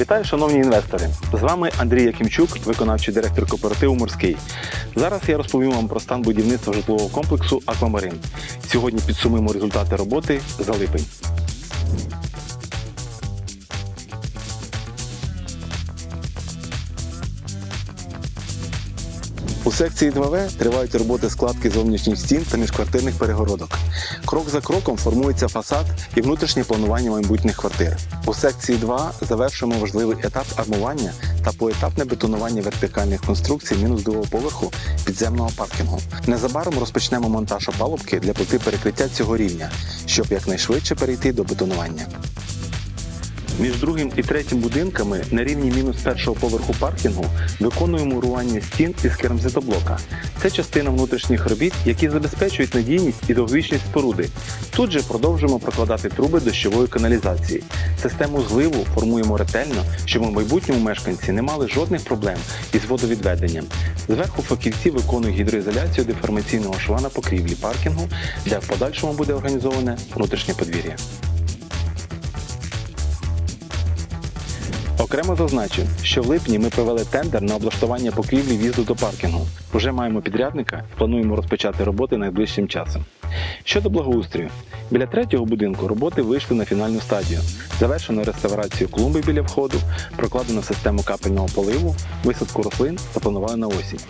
Вітаю, шановні інвестори! З вами Андрій Якимчук, виконавчий директор кооперативу Морський. Зараз я розповім вам про стан будівництва житлового комплексу Аквамарин. Сьогодні підсумуємо результати роботи за липень. Секції 2В тривають роботи складки зовнішніх стін та міжквартирних перегородок. Крок за кроком формується фасад і внутрішнє планування майбутніх квартир. У секції 2 завершуємо важливий етап армування та поетапне бетонування вертикальних конструкцій мінус другого поверху підземного паркінгу. Незабаром розпочнемо монтаж опалубки для плити перекриття цього рівня, щоб якнайшвидше перейти до бетонування. Між другим і третім будинками на рівні мінус першого поверху паркінгу виконуємо мурування стін із керамзитоблока. Це частина внутрішніх робіт, які забезпечують надійність і довговічність споруди. Тут же продовжуємо прокладати труби дощової каналізації. Систему зливу формуємо ретельно, щоб у майбутньому мешканці не мали жодних проблем із водовідведенням. Зверху фахівці виконують гідроізоляцію деформаційного шва на покрівлі паркінгу, де в подальшому буде організоване внутрішнє подвір'я. Окремо зазначу, що в липні ми провели тендер на облаштування покрівлі в'їзду до паркінгу. Уже маємо підрядника плануємо розпочати роботи найближчим часом. Щодо благоустрою, біля третього будинку роботи вийшли на фінальну стадію. Завершено реставрацію клумби біля входу, прокладено систему капельного поливу, висадку рослин та планували на осінь.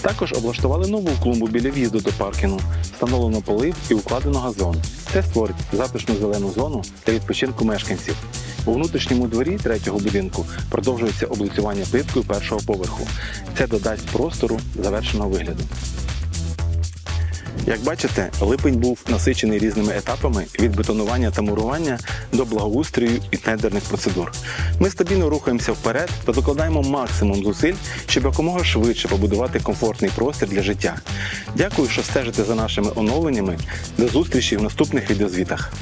Також облаштували нову клумбу біля в'їзду до паркінгу, встановлено полив і укладено газон. Це створить затишну зелену зону для відпочинку мешканців. У внутрішньому дворі третього будинку продовжується облицювання плиткою першого поверху. Це додасть простору завершеного вигляду. Як бачите, липень був насичений різними етапами від бетонування та мурування до благоустрою і тендерних процедур. Ми стабільно рухаємося вперед та докладаємо максимум зусиль, щоб якомога швидше побудувати комфортний простір для життя. Дякую, що стежите за нашими оновленнями. До зустрічі в наступних відеозвітах.